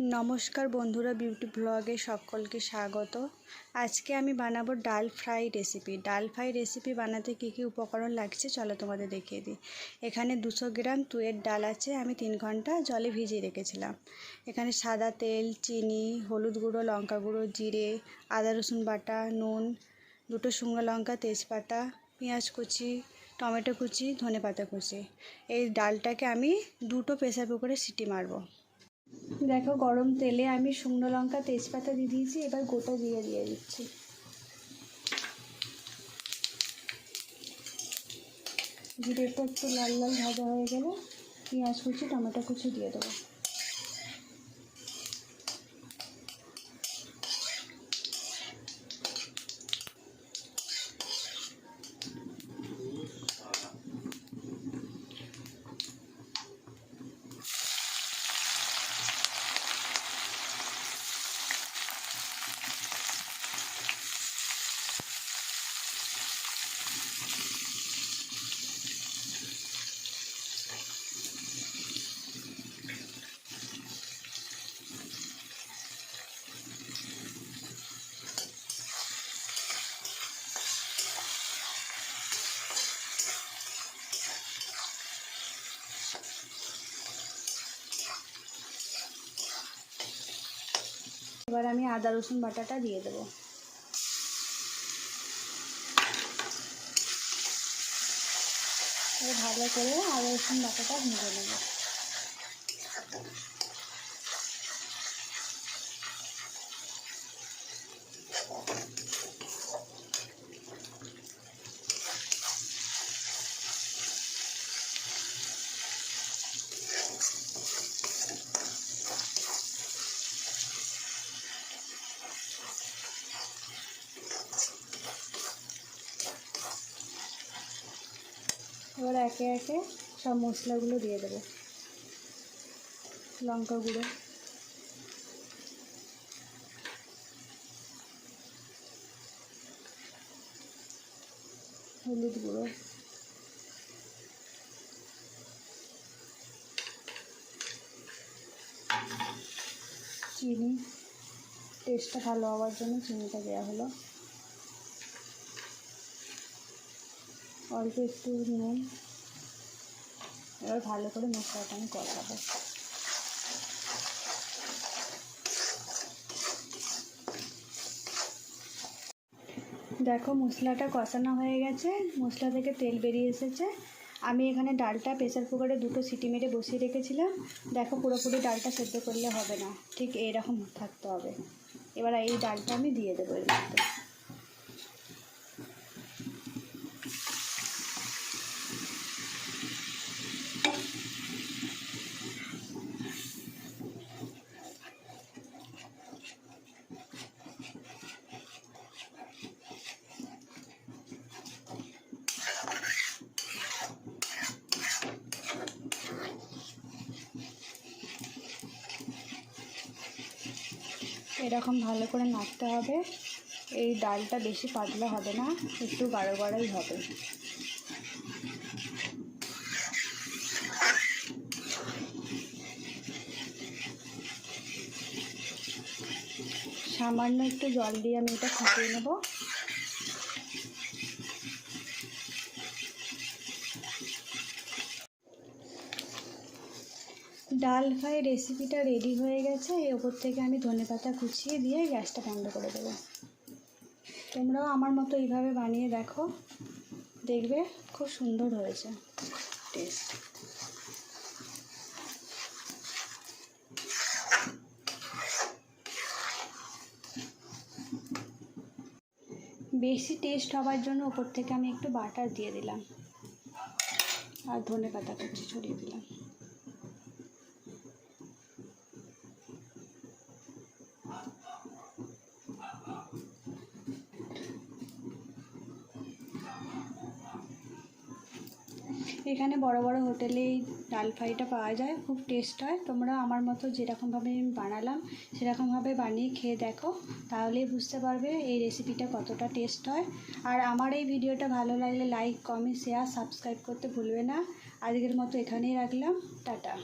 নমস্কার বন্ধুরা বিউটি ব্লগে সকলকে স্বাগত। আজকে আমি বানাবো dal fry recipe. Dal fry recipe বানাতে কী কী উপকরণ লাগছে চলো তোমাদের দেখিয়ে দিই। এখানে দুশো গ্রাম তুয়ের ডাল আছে, আমি তিন ঘণ্টা জলে ভিজিয়ে রেখেছিলাম। এখানে সাদা তেল, চিনি, হলুদ গুঁড়ো, লঙ্কা গুঁড়ো, জিরে, আদা রসুন বাটা, নুন, দুটো শুকনো লঙ্কা, তেজপাতা, পেঁয়াজ কুচি, টমেটো কুচি ধনে পাতা কুচি। এই ডালটাকে আমি দুটো প্রেসার কুকারে সিটি মারবো। দেখো, গরম তেলে আমি শুকনো লঙ্কা, তেজপাতা দিয়ে দিয়েছি, এবার গোটা দিয়ে দিয়ে দিচ্ছি। জিরেটা একটু লাল লাল ভাজা হয়ে গেলে পেঁয়াজ কুচি, টমেটো কুচি দিয়ে দেবো। এবার আমি আদা রসুন বাটাটা দিয়ে দেবো। ভালো করে আদা রসুন বাটাটা ভেজে নেব। এবার একে একে সব মশলাগুলো দিয়ে দেবো। লঙ্কা গুঁড়ো। হলুদ গুঁড়ো। চিনি। টেস্টটা ভালো হওয়ার জন্য চিনিটা দেওয়া হলো। অল্প একটু নুন। এবার ভালো করে মশলাটা আমি কষাবো। দেখো মশলাটা কষানো হয়ে গেছে। মশলা থেকে তেল বেরিয়ে এসেছে। আমি এখানে ডালটা প্রেসার কুকারে দুটো সিটি মেরে বসিয়ে রেখেছিলাম। দেখো পুরোপুরি ডালটা সেদ্ধ করলে হবে না। ঠিক এইরকম থাকতে হবে। এবার এই ডালটা আমি দিয়ে দেবো এর মধ্যে। এরকম ভালো করে নাড়তে হবে। এই ডালটা বেশি পাতলা হবে না, একটু গাঢ় গাঢ়ই হবে। সামান্য একটু জল দিয়ে আমি এটা ফাটিয়ে নেব। ডাল ফ্রাই রেসিপিটা রেডি হয়ে গেছে এর ওপর থেকে আমি ধনে পাতা কুচিয়ে দিয়ে গ্যাসটা বন্ধ করে দেবো। তোমরাও আমার মতো এইভাবে বানিয়ে দেখো, দেখবে খুব সুন্দর হয়েছে। টেস্ট বেশি টেস্ট হওয়ার জন্য ওপর থেকে আমি একটু বাটার দিয়ে দিলাম। আর ধনে পাতা কুচি ছড়িয়ে দিলাম। এখানে বড় বড় হোটেলে এই ডাল ফ্রাইটা পাওয়া যায়, খুব টেস্ট হয়। তোমরা আমার মতো যেরকমভাবে আমি বানালাম, সেরকমভাবে বানিয়ে খেয়ে দেখো, তাহলেই বুঝতে পারবে এই রেসিপিটা কতটা টেস্ট হয়। আর আমার এই ভিডিওটা ভালো লাগলে লাইক কমেন্ট শেয়ার সাবস্ক্রাইব করতে ভুলবে না। আজকের মতো এখানেই রাখলাম। টাটা।